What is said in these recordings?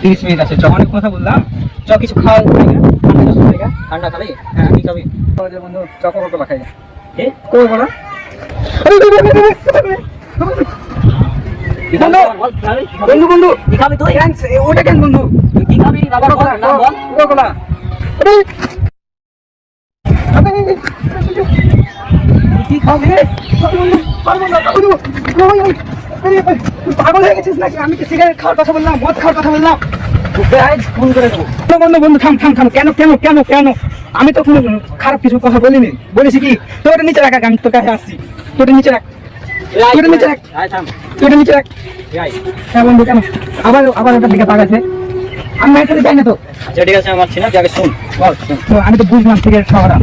তিরিশ মিনিট আছে অনেক কথা বললাম চ কিছু খাওয়া না? ঠান্ডা খাবি হ্যাঁ কি খাবি বন্ধু চ কোকো কোলা খাই কোকো কোলা বন্ধু বন্ধু কি খাবি তুই ওটা কেন বন্ধু কি খাবি বাবার বল, নাম বল কোকো কোলা আরে আরে তুই কি খাবি পারব না, পারব না। পাগল হয়ে গেছিস নাকি? আমি তো সিগারেট খাওয়ার কথা বললাম মদ খাওয়ার কথা বললাম? ফোন করে দেবো। বন্ধু বন্ধু বন্ধু থাম থাম থাম। কেন কেন কেন কেন? আমি তো কোনো খারাপ কিছু কথা বলিনি। বলেছি কি? তোর নিচে রাখ আমি তোর কাছে আসছি। তোর নিচে রাখ। তোর নিচে রাখ। থাম। তোর নিচে রাখ। হ্যাঁ বন্ধু কেন? আবার আবার ওটার দিকে তাকাচ্ছে। আমি এখানে যাই না তো। আচ্ছা ঠিক আছে আমার আগে শোন। আমি তো বুঝলাম সিগারেট খাওয়াটা।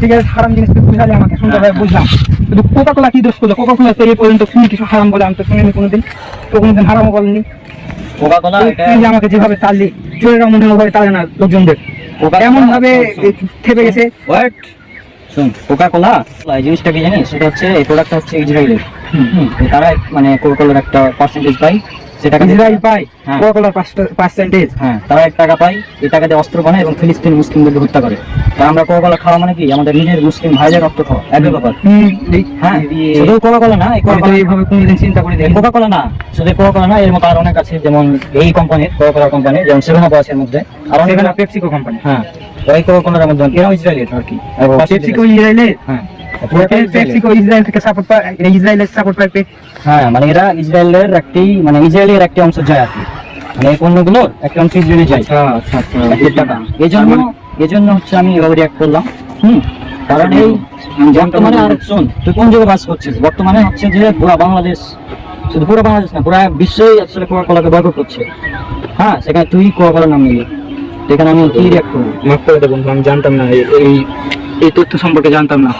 সিগারেট হারাম জিনিস তুই বুঝালে আমাকে। সুন্দরভাবে বুঝলাম। কিন্তু কোকা কোলা কি দোষ করল? কোকা কোলা এই পর্যন্ত শুনি কিছু হারাম বলে আমি তো শুনিনি কোনোদিন? তো কোনোদিন হারামও বলেনি। কোকা কোলা এটা আমাকে যেভাবে তাড়লি চোরের মনে ভাবে তাড়ে না লোকজনদের। এমন ভাবে থেপে গেছে। হোয়াট শোন কোকা কোলা এই জিনিসটা কি জানিস? সেটা হচ্ছে এই প্রোডাক্টটা হচ্ছে ইসরায়েলের হুম, তো তারা মানে কোকা কোলার একটা পার্সেন্টেজ পায় সেটাকে ইসরায়েল পায় হ্যাঁ। কোকা কোলার পার্সেন্টেজ হ্যাঁ তারা এক টাকা পায় এই টাকা দিয়ে অস্ত্র বানায় এবং ফিলিস্তিন মুসলিমদেরকে হত্যা করে। আমরা কোকা কোলা খাওয়া মানে কি? আমাদের নিজের মুসলিম ভাইদের রক্ত খাওয়া একই ব্যাপার। হ্যাঁ শুধু কোকা কোলা না এইভাবে কোনোদিন চিন্তা করে দেখি কোকা কোলা না শুধু কোকা কোলা না এর মতো আর অনেক আছে যেমন এই কোম্পানির কোকা কোলা কোম্পানি যেমন সেভেন আপ আছে এর মধ্যে। আর অনেক পেপসিকো কোম্পানি হ্যাঁ ওই কোকা কোলার মধ্যে এরাও ইসরায়েলের আর কি। পেপসিকো ইসরায়েলের হ্যাঁ। পেপসিকো ইসরায়েলের হ্যাঁ মানে এরা ইসরায়েলের একটি মানে ইসরায়েলের একটি অংশ যায় আর কি। মানে এই পণ্যগুলোর একটা অংশ ইসরায়েলে যায়। আচ্ছা আচ্ছা টাকা। এই জন্য এই জন্য হচ্ছে আমি এভাবে রিয়াক্ট করলাম। হুম? কারণ এই বর্তমানে আর শোন তুই কোন জায়গায় বাস করছিস? বর্তমানে হচ্ছে যে পুরো বাংলাদেশ শুধু পুরো বাংলাদেশ না পুরো বিশ্বই আসলে কোকা কোলাকে বয়কট করছে। হ্যাঁ সেখানে তুই কোকা কলার নাম নিলি। সেখানে এখানে আমি কি রিয়াক্ট করব? মাফ করে দেবো আমি জানতাম না এই এই তথ্য সম্পর্কে জানতাম না।